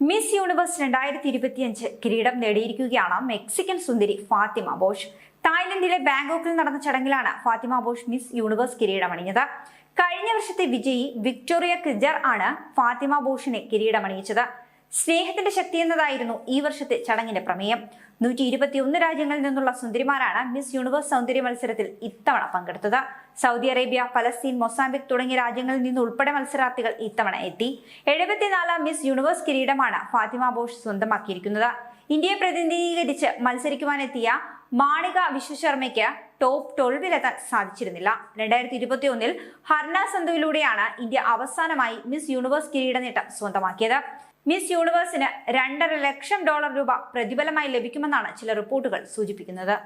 Miss universe രണ്ടായിരത്തി ഇരുപത്തിയഞ്ച് കിരീടം നേടിയിരിക്കുകയാണ് മെക്സിക്കൻ സുന്ദരി ഫാത്തിമ ബോഷ്. തായ്ലൻഡിലെ ബാങ്കോക്കിൽ നടന്ന ചടങ്ങിലാണ് ഫാത്തിമ ബോഷ് മിസ് യൂണിവേഴ്സ് കിരീടമണിഞ്ഞത്. കഴിഞ്ഞ വർഷത്തെ വിജയി വിക്ടോറിയ കിജർ ആണ് ഫാത്തിമ ബോഷിനെ കിരീടമണിയിച്ചത്. സ്നേഹത്തിന്റെ ശക്തി എന്നതായിരുന്നു ഈ വർഷത്തെ ചടങ്ങിന്റെ പ്രമേയം. നൂറ്റി ഇരുപത്തിയൊന്ന് രാജ്യങ്ങളിൽ നിന്നുള്ള സുന്ദരിമാരാണ് മിസ് യൂണിവേഴ്സ് സൗന്ദര്യ മത്സരത്തിൽ ഇത്തവണ പങ്കെടുത്തത്. സൗദി അറേബ്യ ഫലസ്തീൻ മൊസാംബിക് തുടങ്ങിയ രാജ്യങ്ങളിൽ നിന്ന് ഉൾപ്പെടെ മത്സരാർത്ഥികൾ ഇത്തവണ എത്തി. എഴുപത്തിനാലാം മിസ് യൂണിവേഴ്സ് കിരീടമാണ് ഫാത്തിമ ബോഷ് സ്വന്തമാക്കിയിരിക്കുന്നത്. ഇന്ത്യയെ പ്രതിനിധീകരിച്ച് മത്സരിക്കുവാനെത്തിയ മാണിക വിശ്വശർമ്മയ്ക്ക് ടോപ്പ് ട്വൽവിലെത്താൻ സാധിച്ചിരുന്നില്ല രണ്ടായിരത്തി ഇരുപത്തി ഒന്നിൽ ഹർണ സന്ധുവിലൂടെയാണ് ഇന്ത്യ അവസാനമായി മിസ് യൂണിവേഴ്സ് കിരീട നേട്ടം സ്വന്തമാക്കിയത്. മിസ് യൂണിവേഴ്സിന് രണ്ടര ലക്ഷം ഡോളർ രൂപ പ്രതിഫലമായി ലഭിക്കുമെന്നാണ് ചില റിപ്പോർട്ടുകൾ സൂചിപ്പിക്കുന്നത്.